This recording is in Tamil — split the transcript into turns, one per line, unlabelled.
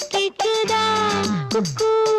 குட்டிக்குதா குக்கூ.